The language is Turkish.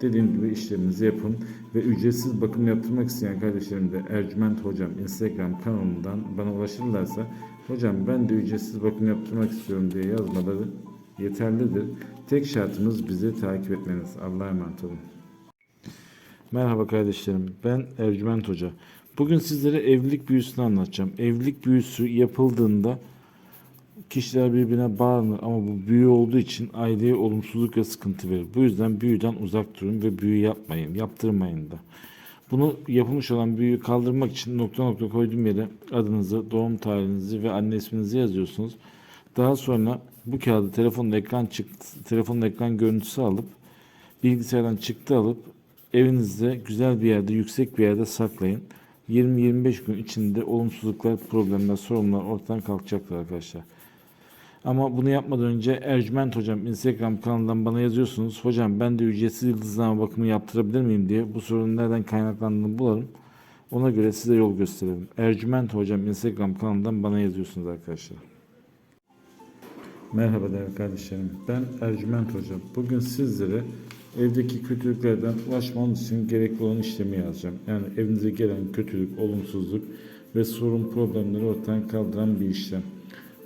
Dediğim gibi işleminizi yapın ve ücretsiz bakım yaptırmak isteyen kardeşlerim de Ercüment Hocam Instagram kanalından bana ulaşırlarsa Hocam ben de ücretsiz bakım yaptırmak istiyorum diye yazmaları yeterlidir. Tek şartımız bizi takip etmeniz. Allah'a emanet olun. Merhaba kardeşlerim. Ben Ercüment Hoca. Bugün sizlere evlilik büyüsünü anlatacağım. Evlilik büyüsü yapıldığında kişiler birbirine bağlanır ama bu büyü olduğu için aileye olumsuzluk ve sıkıntı verir. Bu yüzden büyüden uzak durun ve büyü yapmayın, yaptırmayın da. Bunu yapılmış olan büyüyü kaldırmak için nokta nokta koyduğum yere adınızı, doğum tarihinizi ve anne isminizi yazıyorsunuz. Daha sonra bu kağıdı telefonun ekran çıktı, telefonun ekran görüntüsü alıp bilgisayardan çıktı alıp evinizde güzel bir yerde, yüksek bir yerde saklayın. 20-25 gün içinde olumsuzluklar, problemler, sorunlar ortadan kalkacaktır arkadaşlar. Ama bunu yapmadan önce Ercüment Hocam Instagram kanalından bana yazıyorsunuz. Hocam ben de ücretsiz yıldızlama bakımı yaptırabilir miyim diye bu sorunun nereden kaynaklandığını bulalım. Ona göre size yol gösterelim. Ercüment Hocam Instagram kanalından bana yazıyorsunuz arkadaşlar. Merhaba değerli kardeşlerim. Ben Ercüment Hocam. Bugün sizlere evdeki kötülüklerden ulaşmanız için gerekli olan işlemi yazacağım. Yani evinize gelen kötülük, olumsuzluk ve sorun problemleri ortadan kaldıran bir işlem.